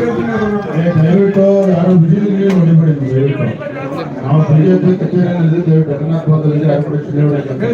ದಯವಿಟ್ಟು ಯಾರು ಬಿಸಿಲಿಗೆ ಹೊಡಿಬೇಡಿ ನೀವು ದಯವಿಟ್ಟು. ನಾವು ಬಿಜೆಪಿ ಕಚೇರಿಯಲ್ಲಿ ದಯವಿಟ್ಟು ಜಗನ್ನಾಥ್ ಬಂದಲ್ಲಿ. ಯಾರು ಕೂಡ ಚಿಲ್ಲೆ ಹೊಡೆಯಕ್ಕೆ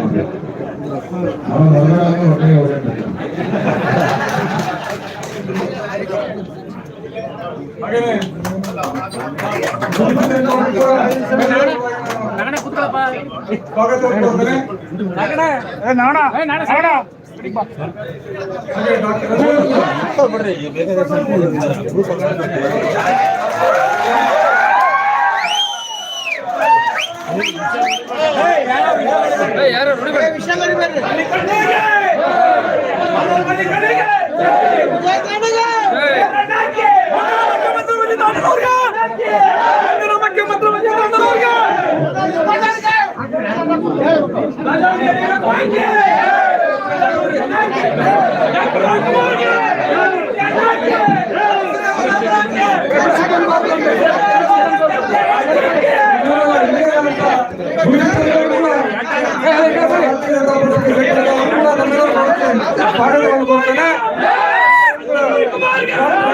ನಾವು ಹೊರಗಡೆ ಹೊಟ್ಟೆಗೆ ಹೊಡೆಯಕ್ಕೆ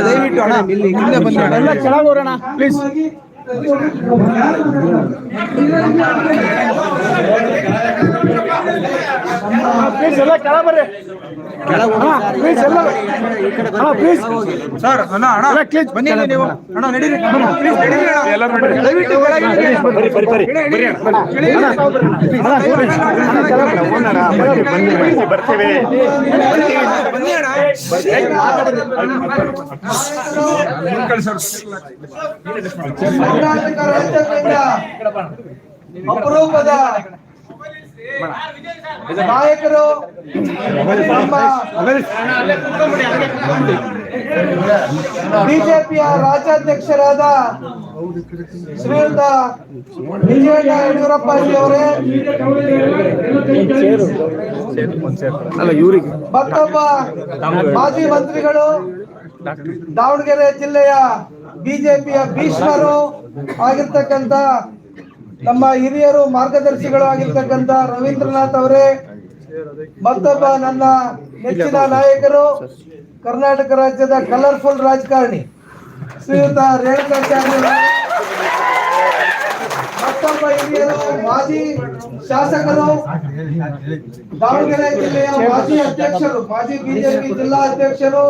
ದಯವಿಟ್ಟು ಅಣ್ಣ ಇಲ್ಲಿ ಹಿಂದೆ ಬನ್ನಿ ಅಣ್ಣ. ಎಲ್ಲ ಕೆಳಗೆ ಹೋಗೋಣ ಪ್ಲೀಸ್ ಪ್ಲೀಸ್ ಎಲ್ಲ ಕೆಳಗೆ ಬರ್ರಿ ಪ್ಲೀಸ್ ಎಲ್ಲ ಅಣ್ಣ ಪ್ಲೀಸ್ ಸರ್ ಅಣ್ಣ ಅಣ್ಣ ಪ್ಲೀಸ್ ಬನ್ನಿ ಇಲ್ಲಿ ನೀವು ಅಣ್ಣ ನಡೀರಿ ಪ್ಲೀಸ್ ನಡೀರಿ ಅಣ್ಣ ಎಲ್ಲ ದಯವಿಟ್ಟು ಕೆಳಗೆ ಇಳಿರಿ ಅಣ್ಣ. ಬರ್ರಿ ಬರ್ರಿ ಬರ್ರಿ ಬರ್ರಿ ಅಣ್ಣ ಇಳಿರಿ ಅಣ್ಣ. ಅಣ್ಣ, please. ಅಣ್ಣ, ಕೆಳಗೆ ಬರ್ರಿ. ಬರ್ತೀವಿ ಬನ್ನಿ ಅಣ್ಣ ಕರ್ನಾಟಕ ರಾಜ್ಯದಿಂದ ಅಪರೂಪದ ನಾಯಕರು ಬಿಜೆಪಿಯ ರಾಜ್ಯಾಧ್ಯಕ್ಷರಾದ ಶ್ರೀಯುತ ವಿಜಯ ಯಡಿಯೂರಪ್ಪ ಅವರೇ. ಅಲ್ಲ ಇವ್ರಿಗೆ. ಮತ್ತೊಬ್ಬ ಮಾಜಿ ಮಂತ್ರಿಗಳು ದಾವಣಗೆರೆ ಜಿಲ್ಲೆಯ ಬಿಜೆಪಿಯ ಭೀಷ್ಮರು ಆಗಿರ್ತಕ್ಕಂಥ ನಮ್ಮ ಹಿರಿಯರು ಮಾರ್ಗದರ್ಶಿಗಳು ಆಗಿರ್ತಕ್ಕಂಥ ರವೀಂದ್ರನಾಥ್ ಅವರೇ, ಮತ್ತೊಬ್ಬ ನನ್ನ ನೆಚ್ಚಿನ ನಾಯಕರು, ಕರ್ನಾಟಕ ರಾಜ್ಯದ ಕಲರ್ಫುಲ್ ರಾಜಕಾರಣಿ, ಶ್ರೀಯುತ ರೇಣುಕಾಚಾರ್ಯ ಮತ್ತೊಬ್ಬ ಹಿರಿಯರು, ಮಾಜಿ ಶಾಸಕರು, ದಾವಣಗೆರೆ ಜಿಲ್ಲೆಯ ಮಾಜಿ ಅಧ್ಯಕ್ಷರು, ಮಾಜಿ ಬಿಜೆಪಿ ಜಿಲ್ಲಾ ಅಧ್ಯಕ್ಷರು,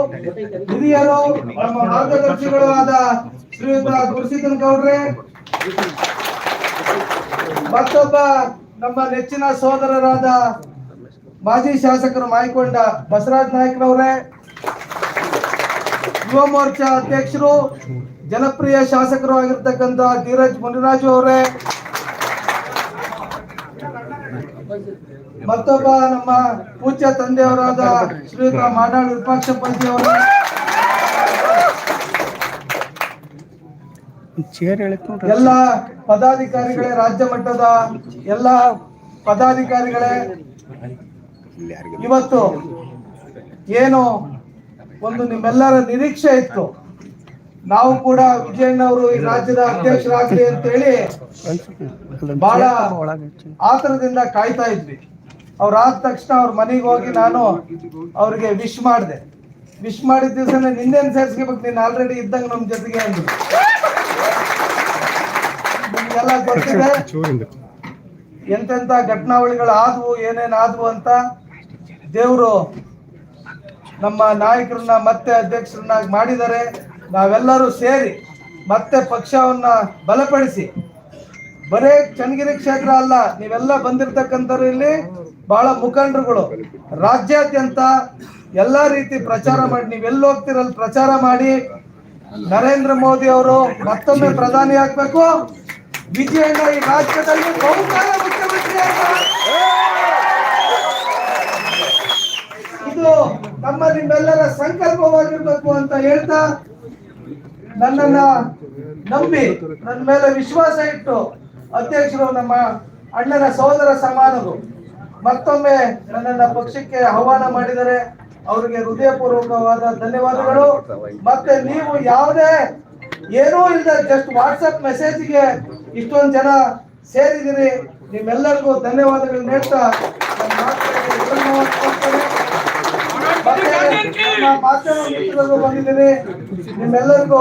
ಹಿರಿಯರು, ನಮ್ಮ ಮಾರ್ಗದರ್ಶಿಗಳು ಆದ ಶ್ರೀಯುತ ಗುರುಸಿದ್ದನ್ ಗೌಡ್ರೆ ಮತ್ತೊಬ್ಬ ನಮ್ಮ ನೆಚ್ಚಿನ ಸೋದರರಾದ ಮಾಜಿ ಶಾಸಕರು ಮಾಯ್ಕೊಂಡ ಬಸವರಾಜ್ ನಾಯ್ಕರವರೇ ಯುವ ಮೋರ್ಚಾ ಅಧ್ಯಕ್ಷರು, ಜನಪ್ರಿಯ ಶಾಸಕರು ಆಗಿರ್ತಕ್ಕಂಥ ಧೀರಜ್ ಮುನಿರಾಜು ಅವರೇ. ಮತ್ತೊಬ್ಬ ನಮ್ಮ ಪೂಜ್ಯ ತಂದೆಯವರಾದ ಶ್ರೀಯುತ ಮಾಡಾಳ್ ವಿರೂಪಾಕ್ಷ ಅವರೇ. ಎಲ್ಲ ಪದಾಧಿಕಾರಿಗಳೇ, ರಾಜ್ಯ ಮಟ್ಟದ ಎಲ್ಲ ಪದಾಧಿಕಾರಿಗಳೇ, ಇವತ್ತು ಏನು ಒಂದು ನಿಮ್ಮೆಲ್ಲರ ನಿರೀಕ್ಷೆ ಇತ್ತು. ನಾವು ಕೂಡ ವಿಜಯಣ್ಣ ಅವರು ಈ ರಾಜ್ಯದ ಅಧ್ಯಕ್ಷರಾಗ್ಲಿ ಅಂತ ಹೇಳಿ ಬಹಳ ಆತರದಿಂದ ಕಾಯ್ತಾ ಇದ್ವಿ. ಅವ್ರ ಆದ ತಕ್ಷಣ ಅವ್ರ ಮನೆಗೆ ಹೋಗಿ ನಾನು ಅವ್ರಿಗೆ ವಿಶ್ ಮಾಡಿದೆ. ವಿಶ್ ಮಾಡಿದ ದಿವಸನೇ ನಿನ್ನೆ ಸೇರಿಸ್ಕೋಬೇಕು ನೀನ್ ಆಲ್ರೆಡಿ ಇದ್ದಂಗ ನಮ್ ಜೊತೆಗೆ ಅಂದ್ರು. ನಿಮ್ಗೆಲ್ಲ ಗೊತ್ತಿದೆ? ಎಂತೆಂತ ಘಟನಾವಳಿಗಳು ಆದವು, ಏನೇನು ಆದ್ವು ಅಂತ ದೇವರು ನಮ್ಮ ನಾಯಕರನ್ನ ಮತ್ತೆ ಅಧ್ಯಕ್ಷರನ್ನಾಗಿ ಮಾಡಿದ್ದಾರೆ ನಾವೆಲ್ಲರೂ ಸೇರಿ ಮತ್ತೆ ಪಕ್ಷವನ್ನ ಬಲಪಡಿಸಿ. ಬರೇ ಚನ್ನಗಿರಿ ಕ್ಷೇತ್ರ ಅಲ್ಲ, ನೀವೆಲ್ಲ ಬಂದಿರತಕ್ಕಂಥವ್ರು ಇಲ್ಲಿ ಬಹಳ ಮುಖಂಡರುಗಳು. ರಾಜ್ಯಾದ್ಯಂತ ಎಲ್ಲಾ ರೀತಿ ಪ್ರಚಾರ ಮಾಡಿ ನೀವೆಲ್ಲಿ ಹೋಗ್ತಿರಲ್ಲಿ ಪ್ರಚಾರ ಮಾಡಿ, ನರೇಂದ್ರ ಮೋದಿ ಅವರು ಮತ್ತೊಮ್ಮೆ ಪ್ರಧಾನಿ ಆಗ್ಬೇಕು. ವಿಜಯಣ್ಣ ಈ ರಾಜ್ಯದಲ್ಲಿ ಬಹುಕಾಲ ಮುಖ್ಯಮಂತ್ರಿ. ಇದು ನಮ್ಮ ನಿಮ್ಮೆಲ್ಲರ ಸಂಕಲ್ಪವಾಗಿರ್ಬೇಕು ಅಂತ ಹೇಳ್ತಾ ನನ್ನನ್ನ ನಂಬಿ ನನ್ನ ಮೇಲೆ ವಿಶ್ವಾಸ ಇಟ್ಟು ಅಧ್ಯಕ್ಷರು ನಮ್ಮ ಅಣ್ಣನ ಸಹೋದರ ಸಮಾನರು. ಮತ್ತೊಮ್ಮೆ ನನ್ನನ್ನ ಪಕ್ಷಕ್ಕೆ ಆಹ್ವಾನ ಮಾಡಿದರೆ ಅವರಿಗೆ ಹೃದಯಪೂರ್ವಕವಾದ ಧನ್ಯವಾದಗಳು. ಮತ್ತೆ ನೀವು ಯಾವುದೇ ಏನೂ ಇಲ್ಲದೆ ಜಸ್ಟ್ ವಾಟ್ಸಪ್ ಮೆಸೇಜ್ಗೆ ಇಷ್ಟೊಂದು ಜನ ಸೇರಿದಿರಿ ನಿಮ್ಮೆಲ್ಲರಿಗೂ ಧನ್ಯವಾದಗಳು ಹೇಳ್ತಾ ಬಂದಿದ್ದೀನಿ ನಿಮ್ಮೆಲ್ಲರಿಗೂ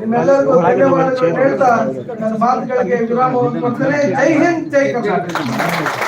ನಿಮ್ಮೆಲ್ಲರಿಗೂ ಧನ್ಯವಾದಗಳು ಹೇಳ್ತಾ ನನ್ನ ಮಾತುಗಳಿಗೆ ವಿರಾಮವನ್ನು ಕೊಡ್ತೇನೆ ಜೈ ಹಿಂದ್, ಜೈ ಕರ್ನಾಟಕ.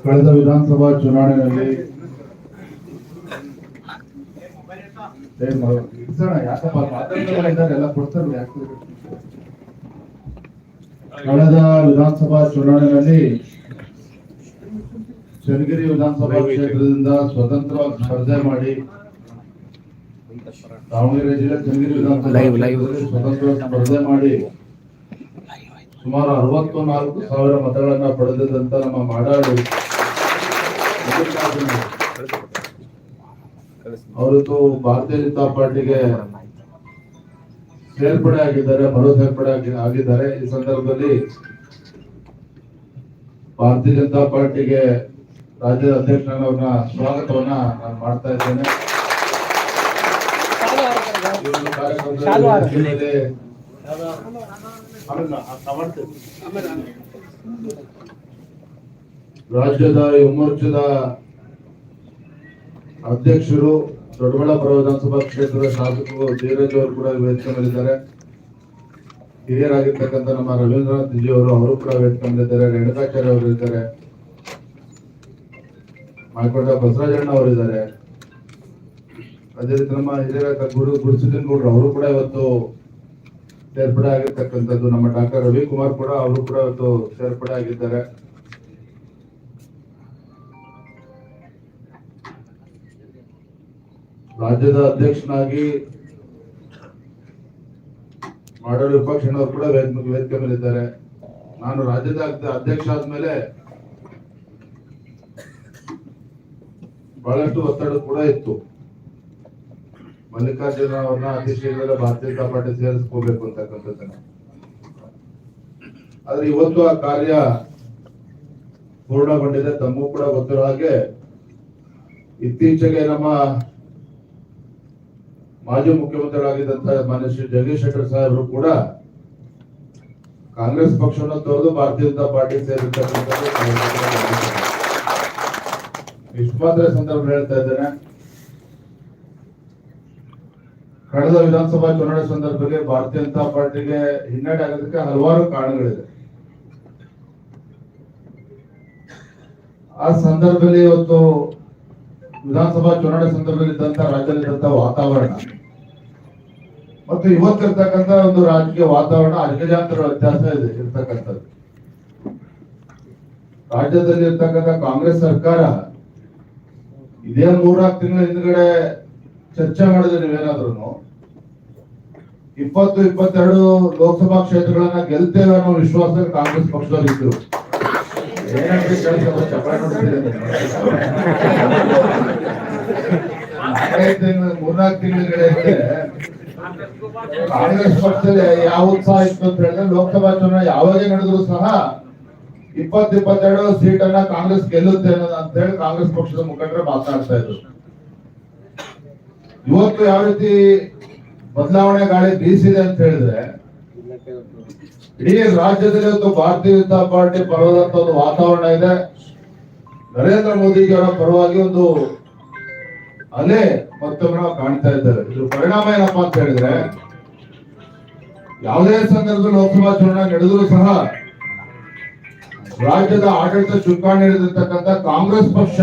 ಕಳೆದ ವಿಧಾನಸಭಾ ಚುನಾವಣೆಯಲ್ಲಿ? ಕಳೆದ ವಿಧಾನಸಭಾ ಚುನಾವಣೆಯಲ್ಲಿ ಚನ್ನಗಿರಿ ವಿಧಾನಸಭಾ ಕ್ಷೇತ್ರದಿಂದ ಸ್ವತಂತ್ರವಾಗಿ ಸ್ಪರ್ಧೆ ಮಾಡಿ ದಾವಣಗೆರೆ ಜಿಲ್ಲೆ ಚನ್ನಗಿರಿ ವಿಧಾನಸಭಾ ಸ್ವತಂತ್ರವಾಗಿ ಸ್ಪರ್ಧೆ ಮಾಡಿ ಸುಮಾರು ಅರವತ್ತು ನಾಲ್ಕು ಸಾವಿರ ಮತಗಳನ್ನ ಪಡೆದಂತ ನಮ್ಮ ಮಾಡಾಳು ಅವರದ್ದು ಅವರಿಗೂ ಭಾರತೀಯ ಜನತಾ ಪಾರ್ಟಿಗೆ ಸೇರ್ಪಡೆ ಆಗಿದ್ದಾರೆ ಮರು ಸೇರ್ಪಡೆ ಆಗಿ- ಆಗಿದ್ದಾರೆ. ಈ ಸಂದರ್ಭದಲ್ಲಿ ಭಾರತೀಯ ಜನತಾ ಪಾರ್ಟಿಗೆ ರಾಜ್ಯದ ಅಧ್ಯಕ್ಷರನ್ನ ಸ್ವಾಗತವನ್ನ ನಾನು ಮಾಡ್ತಾ ಇದ್ದೇನೆ. ರಾಜ್ಯದ ಯುವಮೋರ್ಚಾದ ಅಧ್ಯಕ್ಷರು ದೊಡ್ಡಬಳ್ಳಾಪುರ ವಿಧಾನಸಭಾ ಕ್ಷೇತ್ರದ ಶಾಸಕರು ಧೀರಜ್ ಅವರು ಕೂಡ ವೇದಿಕೆ ಮೇಲಿದ್ದಾರೆ. ಹಿರಿಯರಾಗಿರ್ತಕ್ಕಂಥ ನಮ್ಮ ರವೀಂದ್ರನಾಥ್ ಜಿ ಅವರು ಅವರು ಕೂಡ ವೇದಿಕೆ ಮೇಲಿದ್ದಾರೆ. ರೇಣುಕಾಚಾರ್ಯ ಅವರು ಇದ್ದಾರೆ. ಮಾಯಕೊಂಡ ಬಸವರಾಜಣ್ಣ ಅವರು ಇದ್ದಾರೆ. ಅದೇ ರೀತಿ ನಮ್ಮ ಹಿರಿಯರ ಗುರು ಗುರುಸುದೀನ್ ಗೌಡ್ರು ಅವರು ಕೂಡ ಇವತ್ತು ಸೇರ್ಪಡೆ ಆಗಿರ್ತಕ್ಕಂಥದ್ದು. ನಮ್ಮ ಡಾಕ್ಟರ್ ರವಿಕುಮಾರ್ ಕೂಡ ಅವರು ಕೂಡ ಇವತ್ತು ಸೇರ್ಪಡೆ ಆಗಿದ್ದಾರೆ. ರಾಜ್ಯದ ಅಧ್ಯಕ್ಷನಾಗಿ ಮಾಡಲು ವಿಪಕ್ಷನವರು ಕೂಡ ವೇದಿಕೆ ವೇದಿಕೆ ಮೇಲೆ ಇದ್ದಾರೆ ನಾನು ರಾಜ್ಯದ ಅಧ್ಯ- ಅಧ್ಯಕ್ಷ ಆದ್ಮೇಲೆ ಬಹಳಷ್ಟು ಒತ್ತಡ ಕೂಡ ಇತ್ತು. ಮಲ್ಲಿಕಾರ್ಜುನ ಅವ್ರನ್ನ ಅತಿ ಶೀಘ್ರ ಭಾರತೀಯ ಜನತಾ ಪಾರ್ಟಿ ಸೇರಿಸ್ಕೋಬೇಕು ಅಂತಕ್ಕಂಥದ್ದನ್ನ. ಆದ್ರೆ ಇವತ್ತು ಆ ಕಾರ್ಯ ಪೂರ್ಣಗೊಂಡಿದೆ. ತಮಗೂ ಕೂಡ ಗೊತ್ತಿರೋ ಹಾಗೆ ಇತ್ತೀಚೆಗೆ ನಮ್ಮ ಮಾಜಿ ಮುಖ್ಯಮಂತ್ರಿಗಳಾಗಿದ್ದಂತ ಮಾನ್ಯ ಶ್ರೀ ಜಗದೀಶ್ ಶೆಟ್ಟರ್ ಸಾಹೇಬರು ಕೂಡ ಕಾಂಗ್ರೆಸ್ ಪಕ್ಷವನ್ನು ತೊರೆದು ಭಾರತೀಯ ಜನತಾ ಪಾರ್ಟಿ ಸೇರಿರ್ತಕ್ಕಂಥದ್ದು ಮಾತ್ರ ಸಂದರ್ಭ ಹೇಳ್ತಾ ಇದ್ದೇನೆ. ಕಳೆದ ವಿಧಾನಸಭಾ ಚುನಾವಣೆ ಸಂದರ್ಭದಲ್ಲಿ ಭಾರತೀಯ ಜನತಾ ಪಾರ್ಟಿಗೆ ಹಿನ್ನಡೆ ಆಗೋದಕ್ಕೆ ಹಲವಾರು ಕಾರಣಗಳಿದೆ. ಆ ಸಂದರ್ಭದಲ್ಲಿ ಇವತ್ತು ವಿಧಾನಸಭಾ ಚುನಾವಣೆ ಸಂದರ್ಭದಲ್ಲಿ ಇದ್ದಂತ ರಾಜ್ಯದಲ್ಲಿದ್ದಂತ ವಾತಾವರಣ ಮತ್ತು ಇವತ್ತಿರ್ತಕ್ಕಂಥ ಒಂದು ರಾಜಕೀಯ ವಾತಾವರಣ ಅಜಗಜಾಂತರ ವ್ಯತ್ಯಾಸ ಇದೆ, ಇರ್ತಕ್ಕಂಥದ್ದು. ರಾಜ್ಯದಲ್ಲಿ ಇರ್ತಕ್ಕಂಥ ಕಾಂಗ್ರೆಸ್ ಸರ್ಕಾರ ಇದೇ ಮೂರ್ನಾಲ್ಕು ತಿಂಗಳ ಹಿಂದ್ಗಡೆ ಚರ್ಚೆ ಮಾಡಿದ್ರೆ ನೀವೇನಾದ್ರೂ ಇಪ್ಪತ್ತು, ಇಪ್ಪತ್ತೆರಡು ಲೋಕಸಭಾ ಕ್ಷೇತ್ರಗಳನ್ನ ಗೆಲ್ತೇವೆ ಅನ್ನೋ ವಿಶ್ವಾಸ ಕಾಂಗ್ರೆಸ್ ಪಕ್ಷದಲ್ಲಿ ಇದ್ರು. ಮೂರ್ನಾಲ್ಕು ತಿಂಗಳ ಕಾಂಗ್ರೆಸ್ ಪಕ್ಷದಲ್ಲಿ ಯಾವ ಉತ್ಸಾಹ ಇತ್ತು ಅಂತ ಹೇಳಿದ್ರೆ ಲೋಕಸಭಾ ಚುನಾವಣೆ ಯಾವಾಗೇ ನಡೆದ್ರು ಸಹ ಇಪ್ಪತ್ ಇಪ್ಪತ್ತೆರಡು ಸೀಟ್ ಅನ್ನ ಕಾಂಗ್ರೆಸ್ ಗೆಲ್ಲುತ್ತೆ ಅಂತ ಹೇಳಿ ಕಾಂಗ್ರೆಸ್ ಪಕ್ಷದ ಮುಖಂಡರು ಮಾತನಾಡ್ತಾ ಇದ್ರು. ಇವತ್ತು ಯಾವ ರೀತಿ ಬದಲಾವಣೆ ಗಾಳಿ ಬೀಸಿದೆ ಅಂತ ಹೇಳಿದ್ರೆ, ಇಡೀ ರಾಜ್ಯದಲ್ಲಿ ಇವತ್ತು ಭಾರತೀಯ ಜನತಾ ಪಾರ್ಟಿ ಪರವಾದಂತ ಒಂದು ವಾತಾವರಣ ಇದೆ. ನರೇಂದ್ರ ಮೋದಿಜಿಯವರ ಪರವಾಗಿ ಒಂದು ಅಲೆ ಮತ್ತೊಮ್ಮೆ ನಾವು ಕಾಣ್ತಾ ಇದ್ದೇವೆ. ಇದ್ರ ಪರಿಣಾಮ ಏನಪ್ಪಾ ಅಂತ ಹೇಳಿದ್ರೆ, ಯಾವುದೇ ಸಂದರ್ಭದಲ್ಲಿ ಲೋಕಸಭಾ ಚುನಾವಣೆ ನಡೆದರೂ ಸಹ ರಾಜ್ಯದ ಆಡಳಿತ ಚುಕ್ಕಾಣಿ ಹಿಡಿದಿರ್ತಕ್ಕಂಥ ಕಾಂಗ್ರೆಸ್ ಪಕ್ಷ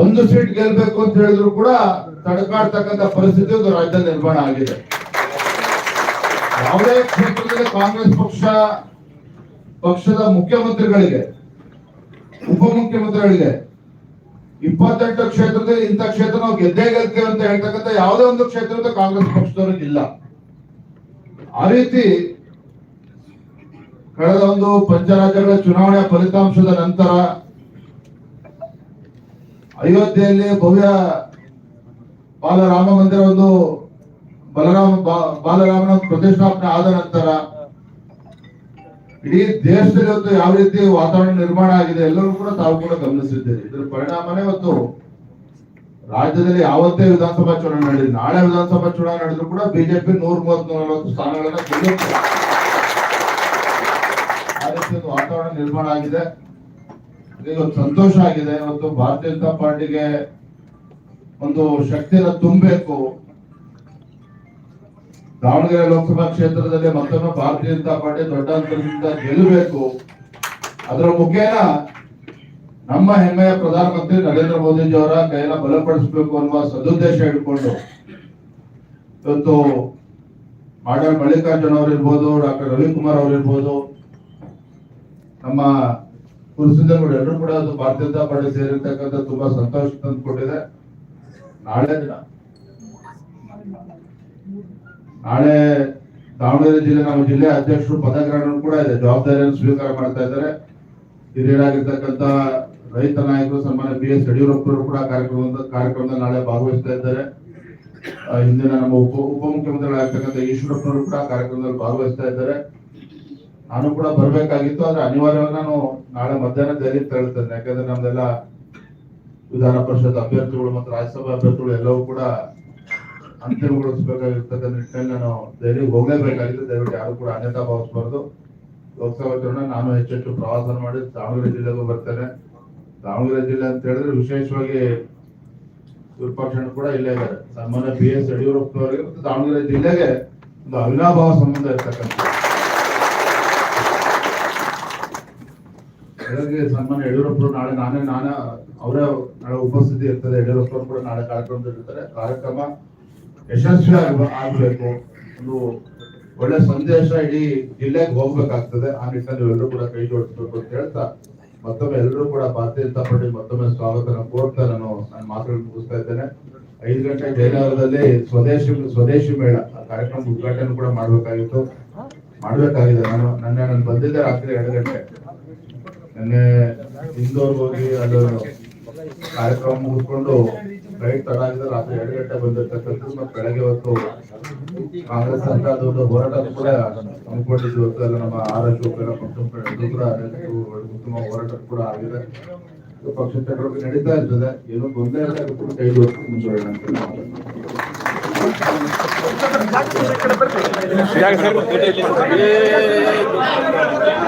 ಒಂದು ಸೀಟ್ ಗೆಲ್ಬೇಕು ಅಂತ ಹೇಳಿದ್ರು ಕೂಡ ತಡಕಾಡ್ತಕ್ಕಂಥ ಪರಿಸ್ಥಿತಿ ಒಂದು ರಾಜ್ಯ ನಿರ್ಮಾಣ ಆಗಿದೆ. ಯಾವುದೇ ಕ್ಷೇತ್ರದಲ್ಲಿ ಕಾಂಗ್ರೆಸ್ ಪಕ್ಷ, ಪಕ್ಷದ ಮುಖ್ಯಮಂತ್ರಿಗಳಿಗೆ, ಉಪಮುಖ್ಯಮಂತ್ರಿಗಳಿಗೆ ಇಪ್ಪತ್ತೆಂಟು ಕ್ಷೇತ್ರದಲ್ಲಿ ಇಂಥ ಕ್ಷೇತ್ರ ನಾವು ಗೆದ್ದೇ ಗೆಲ್ತೇವೆ ಅಂತ ಹೇಳ್ತಕ್ಕಂಥ ಯಾವುದೇ ಒಂದು ಕ್ಷೇತ್ರದ ಕಾಂಗ್ರೆಸ್ ಪಕ್ಷದವ್ರಿಗೆ ಇಲ್ಲ ಆ ರೀತಿ ಕಳೆದ ಒಂದು ಪಂಚರಾಜ್ಯಗಳ ಚುನಾವಣೆಯ ಫಲಿತಾಂಶದ ನಂತರ ಅಯೋಧ್ಯೆಯಲ್ಲಿ ಭವ್ಯ ಬಾಲರಾಮ ಮಂದಿರ ಒಂದು ಬಲರಾಮ ಬಾಲರಾಮನ ಪ್ರತಿಷ್ಠಾಪನೆ ಆದ ನಂತರ ಇಡೀ ದೇಶದಲ್ಲಿ ಒಂದು ಯಾವ ರೀತಿ ವಾತಾವರಣ ನಿರ್ಮಾಣ ಆಗಿದೆ ಎಲ್ಲರೂ ಕೂಡ ತಾವು ಕೂಡ ಗಮನಿಸಿದ್ದೇವೆ. ಇದರ ಪರಿಣಾಮನೇ ಇವತ್ತು ರಾಜ್ಯದಲ್ಲಿ ಯಾವತ್ತೇ ವಿಧಾನಸಭಾ ಚುನಾವಣೆ ನಡೆದಿದೆ, ನಾಳೆ ವಿಧಾನಸಭಾ ಚುನಾವಣೆ ನಡೆದ್ರು ಕೂಡ ಬಿಜೆಪಿ ನೂರ ಮೂವತ್ತ್ ನಲವತ್ತು ಸ್ಥಾನಗಳನ್ನ ಗೆಲ್ಲುತ್ತೆ ಆ ರೀತಿ ಒಂದು ವಾತಾವರಣ ನಿರ್ಮಾಣ ಆಗಿದೆ. ಇವತ್ತು ಸಂತೋಷ ಆಗಿದೆ. ಇವತ್ತು ಭಾರತೀಯ ಜನತಾ ಪಾರ್ಟಿಗೆ ಒಂದು ಶಕ್ತಿಯನ್ನು ತುಂಬಬೇಕು. ದಾವಣಗೆರೆ ಲೋಕಸಭಾ ಕ್ಷೇತ್ರದಲ್ಲಿ ಮತ್ತೊಮ್ಮೆ ಭಾರತೀಯ ಜನತಾ ಪಾರ್ಟಿ ದೊಡ್ಡ ಅಂತರದಿಂದ ಗೆಲ್ಲಬೇಕು. ಅದರ ಮುಖೇನ ನಮ್ಮ ಹೆಮ್ಮೆಯ ಪ್ರಧಾನಮಂತ್ರಿ ನರೇಂದ್ರ ಮೋದಿಜಿ ಅವರ ಕೈನ ಬಲಪಡಿಸಬೇಕು ಅನ್ನುವ ಸದುದ್ದೇಶ ಇಟ್ಕೊಂಡು ಇವತ್ತು ಮಾಡಾಳ್ ಮಲ್ಲಿಕಾರ್ಜುನ್ ಅವರಿರ್ಬೋದು, ಡಾಕ್ಟರ್ ರವಿಕುಮಾರ್ ಅವರು ಇರ್ಬೋದು ನಮ್ಮ ಪುರುಷರು ಎಲ್ಲರೂ ಕೂಡ ಅದು ಭಾರತೀಯ ಜನತಾ ಪಾರ್ಟಿ ಸೇರಿರ್ತಕ್ಕಂಥ ತುಂಬಾ ಸಂತೋಷ ತಂದು ಕೊಟ್ಟಿದೆ ನಾಳೆ ದಿನ, ನಾಳೆ ದಾವಣಗೆರೆ ಜಿಲ್ಲೆ ನಮ್ಮ ಜಿಲ್ಲೆ ಅಧ್ಯಕ್ಷರು ಪದಗ್ರಹಣ ಕೂಡ ಇದೆ, ಜವಾಬ್ದಾರಿಯನ್ನು ಸ್ವೀಕಾರ ಮಾಡ್ತಾ ಇದ್ದಾರೆ. ಹಿರಿಯರಾಗಿರ್ತಕ್ಕಂಥ ರೈತ ನಾಯಕರು, ಸನ್ಮಾನ್ಯ ಬಿ ಎಸ್ ಯಡಿಯೂರಪ್ಪರು ಕೂಡ ಕಾರ್ಯಕ್ರಮದ ಕಾರ್ಯಕ್ರಮದಲ್ಲಿ ನಾಳೆ ಭಾಗವಹಿಸ್ತಾ ಇದ್ದಾರೆ. ಹಿಂದಿನ ನಮ್ಮ ಉಪ ಉಪಮುಖ್ಯಮಂತ್ರಿಗಳಾಗಿರ್ತಕ್ಕಂಥ ಈಶ್ವರಪ್ಪನವರು ಕೂಡ ಕಾರ್ಯಕ್ರಮದಲ್ಲಿ ಭಾಗವಹಿಸ್ತಾ ಇದ್ದಾರೆ. ನಾನು ಕೂಡ ಬರ್ಬೇಕಾಗಿತ್ತು, ಆದ್ರೆ ಅನಿವಾರ್ಯವಾಗಿ ನಾನು ನಾಳೆ ಮಧ್ಯಾಹ್ನ ದೆಹಲಿ ತೆರಳ್ತೇನೆ. ಯಾಕಂದ್ರೆ ನಮ್ದೆಲ್ಲ ವಿಧಾನ ಪರಿಷತ್ ಅಭ್ಯರ್ಥಿಗಳು ಮತ್ತು ರಾಜ್ಯಸಭಾ ಅಭ್ಯರ್ಥಿಗಳು ಎಲ್ಲವೂ ಕೂಡ ಅಂತಿಮಗೊಳಿಸಬೇಕಾಗಿರ್ತಕ್ಕಂಥ ನಿಟ್ಟಿನಲ್ಲಿ ನಾನು ದೆಹಲಿಗೆ ಹೋಗಲೇಬೇಕಾಗಿತ್ತು. ದಯವಿಟ್ಟು ಯಾರು ಕೂಡ ಅನ್ಯತಾ ಭಾವಿಸಬಾರ್ದು. ಲೋಕಸಭಾ ಚುನಾವಣೆ ನಾನು ಹೆಚ್ಚೆಚ್ಚು ಪ್ರವಾಸ ಮಾಡಿ ದಾವಣಗೆರೆ ಜಿಲ್ಲೆಗೂ ಬರ್ತೇನೆ. ದಾವಣಗೆರೆ ಜಿಲ್ಲೆ ಅಂತ ಹೇಳಿದ್ರೆ ವಿಶೇಷವಾಗಿ ವಿರೂಪಾಕ್ಷಣ್ಣ ಕೂಡ ಇಲ್ಲೇ ಇದ್ದಾರೆ. ಸಾಮಾನ್ಯ ಬಿ ಎಸ್ ಯಡಿಯೂರಪ್ಪನವರಿಗೆ ಮತ್ತು ದಾವಣಗೆರೆ ಜಿಲ್ಲೆಗೆ ಒಂದು ಅವಿನಾಭಾವ ಸಂಬಂಧ ಇರ್ತಕ್ಕಂಥ ಹಾಗಾಗಿ ಸನ್ಮಾನ್ಯ ಯಡಿಯೂರಪ್ಪರು ನಾಳೆ ನಾನೇ ನಾನೇ ಅವರ ನಾಳೆ ಉಪಸ್ಥಿತಿ ಇರ್ತದೆ ಯಡಿಯೂರಪ್ಪರು ಕೂಡ ನಾಳೆ ಕಾರ್ಯಕ್ರಮದಲ್ಲಿರ್ತಾರೆ ಕಾರ್ಯಕ್ರಮ ಯಶಸ್ವಿ ಆಗಬೇಕು. ಒಂದು ಒಳ್ಳೆ ಸಂದೇಶ ಇಡೀ ಜಿಲ್ಲೆಗೆ ಹೋಗ್ಬೇಕಾಗ್ತದೆ. ಆ ನಿಟ್ಟಿನಲ್ಲಿ ಎಲ್ಲರೂ ಕೂಡ ಕೈ ಜೋಡಿಸ್ಬೇಕು ಅಂತ ಹೇಳ್ತಾ, ಮತ್ತೊಮ್ಮೆ ಎಲ್ಲರೂ ಕೂಡ ಭಾರತೀಯ ಜನತಾ ಪಾರ್ಟಿ ಮತ್ತೊಮ್ಮೆ ಸ್ವಾಗತನ ಕೋರ್ತಾ ನಾನು ನನ್ನ ಮಾತುಗಳನ್ನು ಮುಗಿಸ್ತಾ ಇದ್ದೇನೆ. ಐದು ಗಂಟೆ ಜಯನಗರದಲ್ಲಿ ಸ್ವದೇಶಿ ಸ್ವದೇಶಿ ಮೇಳ, ಆ ಕಾರ್ಯಕ್ರಮ ಉದ್ಘಾಟನೆ ಕೂಡ ಮಾಡ್ಬೇಕಾಗಿತ್ತು. ಮಾಡ್ಬೇಕಾಗಿದೆ. ನಾನು, ನನ್ನ, ನಾನು ಬಂದಿದ್ದೆ ರಾತ್ರಿ ಎರಡು ಗಂಟೆ. ನಿನ್ನೆ ಇಂದೋರ್ ಹೋಗಿ ಅದು ಕಾರ್ಯಕ್ರಮ ಮುಗಿಸ್ಕೊಂಡು ಫ್ಲೈಟ್ ತಡ ಆಗಿದೆ ರಾತ್ರಿ ಎರಡು ಗಂಟೆ ಬಂದಿರ್ತಕ್ಕಂಥದ್ದು ಮತ್ತೆ ಬೆಳಗ್ಗೆ ಹೊತ್ತು ಕಾಂಗ್ರೆಸ್ ಸರ್ಕಾರದ ಒಂದು ಹೋರಾಟ ಕೂಡ ಹಮ್ಮಿಕೊಂಡಿದ್ದು ಇವತ್ತು ಎಲ್ಲ ನಮ್ಮ ಆರೋಗ್ಯ ಕೂಡ ಉತ್ತಮ ಹೋರಾಟ ಕೂಡ ಆಗಿದೆ. ಪಕ್ಷ ಚಟುವಟಿಕೆ ನಡೀತಾ ಇರ್ತದೆ. ಏನೋ ಗೊಂದಲ ಇಲ್ಲ, ಅದು ಕೂಡ ಕೈ ಜೋಡಿಸಿ ಮುಂದುವರಿಯೋಣ ಅಂತ ನಾನು